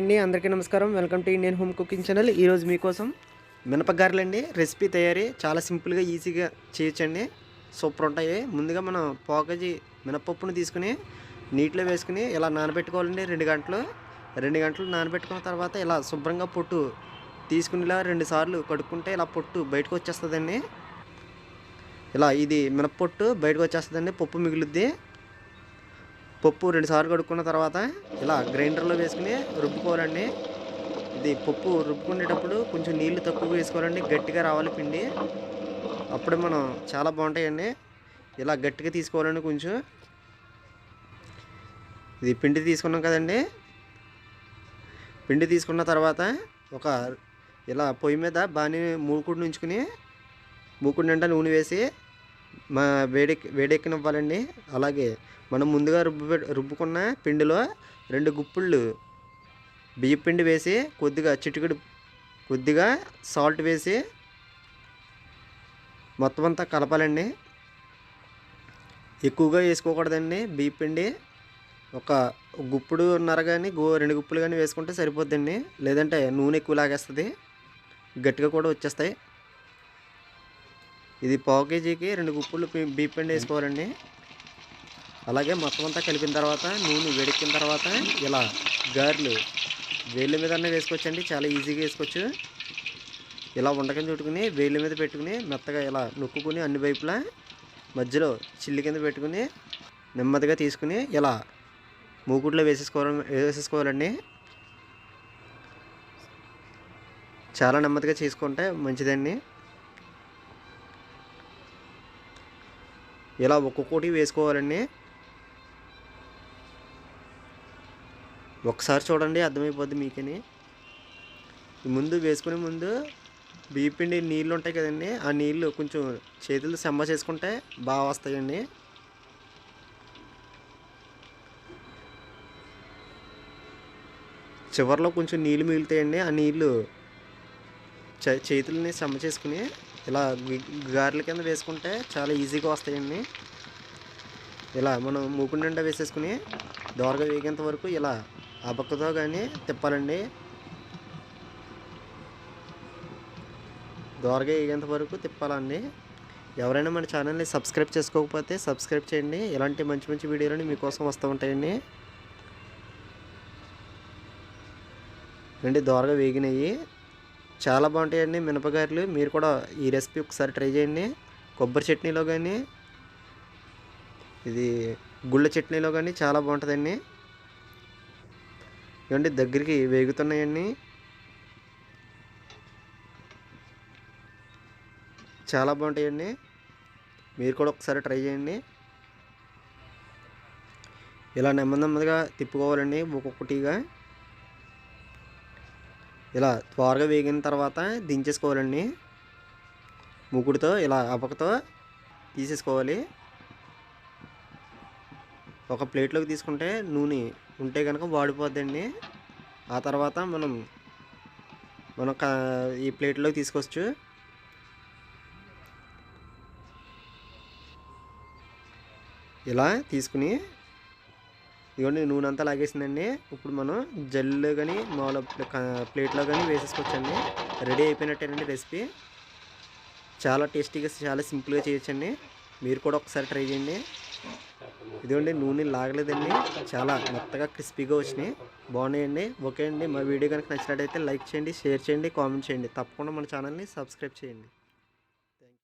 అండి అందరికీ నమస్కారం. Welcome to Indian home cooking channel. ఈరోజు మీకోసం మినపగారెలు అండి రెసిపీ తయారీ చాలా సింపుల్గా ఈజీగా చేయొచ్చండి. సూపర్ ఉంటాయి. ముందుగా మనం పోకజీ మినపప్పును తీసుకుని నీటిలో వేసుకుని ఇలా నానబెట్టుకోవాలండి రెండు గంటలు. రెండు గంటలు నానబెట్టుకున్న తర్వాత ఇలా శుభ్రంగా పొట్టు తీసుకుని ఇలా రెండు సార్లు కడుక్కుంటే ఇలా పొట్టు బయటకు వచ్చేస్తుందండి. ఇలా ఇది మినపొట్టు బయటకు వచ్చేస్తుందండి పప్పు మిగులుద్ది. పప్పు రెండుసార్లు కడుక్కున్న తర్వాత ఇలా గ్రైండర్లో వేసుకుని రుబ్బుకోవాలండి. ఇది పప్పు రుబ్బుకునేటప్పుడు కొంచెం నీళ్ళు తక్కువ వేసుకోవాలండి. గట్టిగా రావాలి పిండి. అప్పుడే మనం చాలా బాగుంటాయండి. ఇలా గట్టిగా తీసుకోవాలండి కొంచెం. ఇది పిండి తీసుకున్నాం కదండి. పిండి తీసుకున్న తర్వాత ఒక ఇలా పొయ్యి మీద బాగానే మూకుడు నుంచుకుని మూకుడు నిండా నూనె వేసి మా వేడెక్కి వేడెక్కనివ్వాలండి. అలాగే మనం ముందుగా రుబ్బు రుబ్బుకున్న పిండిలో రెండు గుప్పుళ్ళు బియ్య పిండి వేసి కొద్దిగా చిటికెడు కొద్దిగా సాల్ట్ వేసి మొత్తం అంతా కలపాలండి. ఎక్కువగా వేసుకోకూడదండి. బియ్య పిండి ఒక గుప్పుడు ఉన్నారు కానీ గో రెండు గుప్పులు కానీ వేసుకుంటే సరిపోద్దండి. లేదంటే నూనె ఎక్కువ లాగేస్తుంది. గట్టిగా కూడా వచ్చేస్తాయి. ఇది పావు కేజీకి రెండు గుప్పులు బీప్ పిండి వేసుకోవాలండి. అలాగే మొత్తం అంతా కలిపిన తర్వాత నూనె వేడెక్కిన తర్వాత ఇలా గారెలు వేళ్ళ మీద వేసుకోవచ్చండి. చాలా ఈజీగా వేసుకోవచ్చు. ఇలా ఉండకం చుట్టుకుని వేళ్ళ మీద పెట్టుకుని మెత్తగా ఇలా నొక్కుని అన్ని వైపులా మధ్యలో చిల్లి కింద పెట్టుకుని నెమ్మదిగా తీసుకుని ఇలా మూకుట్లో వేసేసుకోవాలి వేసేసుకోవాలండి. చాలా నెమ్మదిగా చేసుకుంటే మంచిదండి. ఇలా ఒక్కొక్కటి వేసుకోవాలండి ఒకసారి చూడండి అర్థమైపోద్ది మీకని. ముందు వేసుకునే ముందు బియ్య పిండి నీళ్ళు ఉంటాయి కదండి ఆ నీళ్ళు కొంచెం చేతులు సెమ్మ చేసుకుంటే బాగా వస్తాయండి. చివరిలో కొంచెం నీళ్ళు మిగులుతాయండి ఆ నీళ్ళు చే- చేతులని సెమ్మ చేసుకుని ఇలా గారెల కింద వేసుకుంటే చాలా ఈజీగా వస్తాయండి. ఇలా మనం మూకుడు నిండా వేసేసుకుని దోరగా వేగేంత వరకు ఇలా అబక్కతో కానీ తిప్పాలండి. దోరగా వేగేంత వరకు తిప్పాలండి. ఎవరైనా మన ఛానల్ని సబ్స్క్రైబ్ చేసుకోకపోతే సబ్స్క్రైబ్ చేయండి. ఇలాంటి మంచి మంచి వీడియోలు మీకోసం వస్తూ ఉంటాయండి. అండి దోరగా వేగినాయి. చాలా బాగుంటాయండి మినపగారెలు మీరు కూడా ఈ రెసిపీ ఒకసారి ట్రై చేయండి. కొబ్బరి చట్నీలో కానీ ఇది గుళ్ళ చట్నీలో కానీ చాలా బాగుంటుందండి. ఇవ్వండి దగ్గరికి వేగుతున్నాయండి. చాలా బాగుంటాయండి. మీరు కూడా ఒకసారి ట్రై చేయండి. ఇలా నెమ్మది నెమ్మదిగా తిప్పుకోవాలండి ఒక్కొక్కటిగా. ఇలా త్వరగా వేగిన తర్వాత దించేసుకోవాలండి. ముగ్గుడితో ఇలా అపకతో తీసేసుకోవాలి. ఒక ప్లేట్లోకి తీసుకుంటే నూనె ఉంటే కనుక వాడిపోద్దండి. ఆ తర్వాత మనం మనం ఈ ప్లేట్లోకి తీసుకోవచ్చు. ఇలా తీసుకుని ఇవన్నీ నూనె అంతా లాగేసిందండి. ఇప్పుడు మనం జల్లు కానీ మామూలు ప్లేట్లో కానీ వేసేసుకోవచ్చండి. Ready అయిపోయినట్టేనండి recipe. చాలా టేస్టీగా చాలా సింపుల్గా చేయొచ్చండి. మీరు కూడా ఒకసారి ట్రై చేయండి. ఇదిగోండి నూనె లాగలేదండి. చాలా మెత్తగా క్రిస్పీగా వచ్చినాయి. బాగున్నాయండి. ఓకే అండి. మా వీడియో కనుక నచ్చినట్టయితే లైక్ చేయండి షేర్ చేయండి కామెంట్ చేయండి. తప్పకుండా మన ఛానల్ని సబ్స్క్రైబ్ చేయండి.